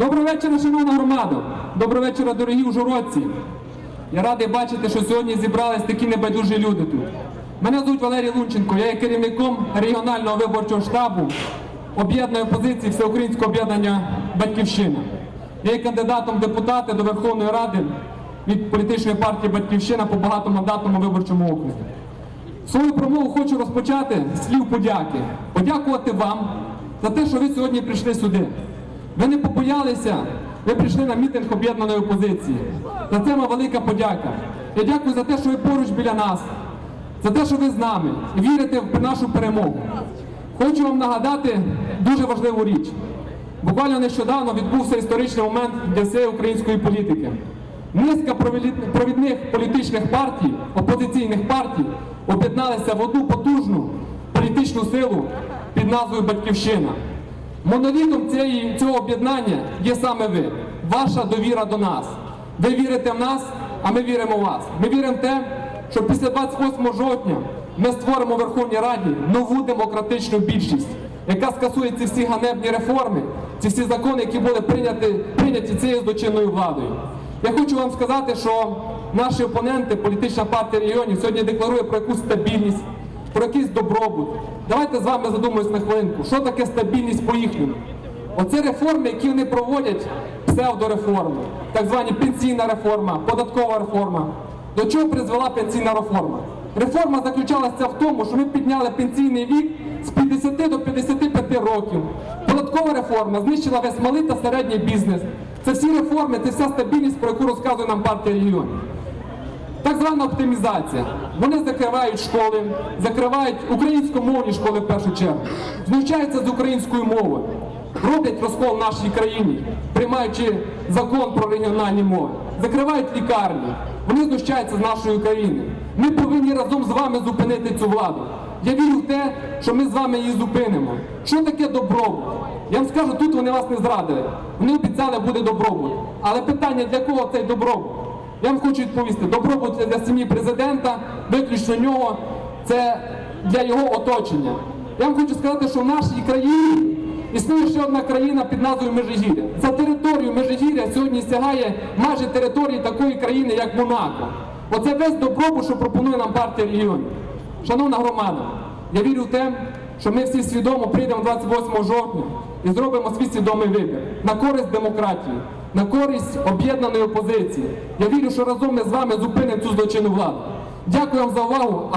Доброго вечора, шановна громада. Доброго вечора, дорогі ужгородці. Я радий бачити, що сьогодні зібрались такі небайдужі люди тут. Мене звуть Валерій Лунченко, я є керівником регіонального виборчого штабу об'єднаної опозиції Всеукраїнського об'єднання Батьківщина. Я є кандидатом в депутати до Верховної Ради від політичної партії Батьківщина по багатомандатному виборчому окрузі. Свою промову хочу розпочати з слів подяки. Подякувати вам за те, що ви сьогодні прийшли сюди. Ви не побоялися, ви прийшли на мітинг об'єднаної опозиції. За це вам велика подяка. Я дякую за те, що ви поруч біля нас, за те, що ви з нами і вірите в нашу перемогу. Хочу вам нагадати дуже важливу річ. Буквально нещодавно відбувся історичний момент для всієї української політики. Низка провідних політичних партій, опозиційних партій об'єдналися в одну потужну політичну силу під назвою Батьківщина. Монолітом цієї, цього об'єднання є саме ви, ваша довіра до нас. Ви вірите в нас, а ми віримо в вас. Ми віримо в те, що після 28 жовтня ми створимо в Верховній Раді нову демократичну більшість, яка скасує ці всі ганебні реформи, ці всі закони, які були прийняті, прийняті цією злочинною владою. Я хочу вам сказати, що наші опоненти, політична партія регіонів, сьогодні декларує про якусь стабільність, про якийсь добробут. Давайте з вами задумаємось на хвилинку, що таке стабільність по їхньому. Оце реформи, які вони проводять, псевдореформи, так звані пенсійна реформа, податкова реформа. До чого призвела пенсійна реформа? Реформа заключалася в тому, що ми підняли пенсійний вік з 50 до 55 років. Податкова реформа знищила весь малий та середній бізнес. Це всі реформи, це вся стабільність, про яку розказує нам партія регіонів. Так звана оптимізація. Вони закривають школи, закривають українськомовні школи в першу чергу, знущаються з української мови, роблять розкол нашій країні, приймаючи закон про регіональні мови, закривають лікарні, вони знущаються з нашої країни. Ми повинні разом з вами зупинити цю владу. Я вірю в те, що ми з вами її зупинимо. Що таке добробут? Я вам скажу, тут вони вас не зрадили. Вони обіцяли буде добробут. Але питання для кого цей добробут? Я вам хочу відповісти, добробут для сім'ї президента, виключно нього, це для його оточення. Я вам хочу сказати, що в нашій країні існує ще одна країна під назвою Межигір'я. За територію Межигір'я сьогодні сягає майже території такої країни, як Монако. Оце весь добробут, що пропонує нам партія регіонів. Шановна громада, я вірю в те, що ми всі свідомо прийдемо 28 жовтня і зробимо свій свідомий вибір на користь демократії, на користь об'єднаної опозиції. Я вірю, що разом ми з вами зупинимо цю злочинну владу. Дякую вам за увагу.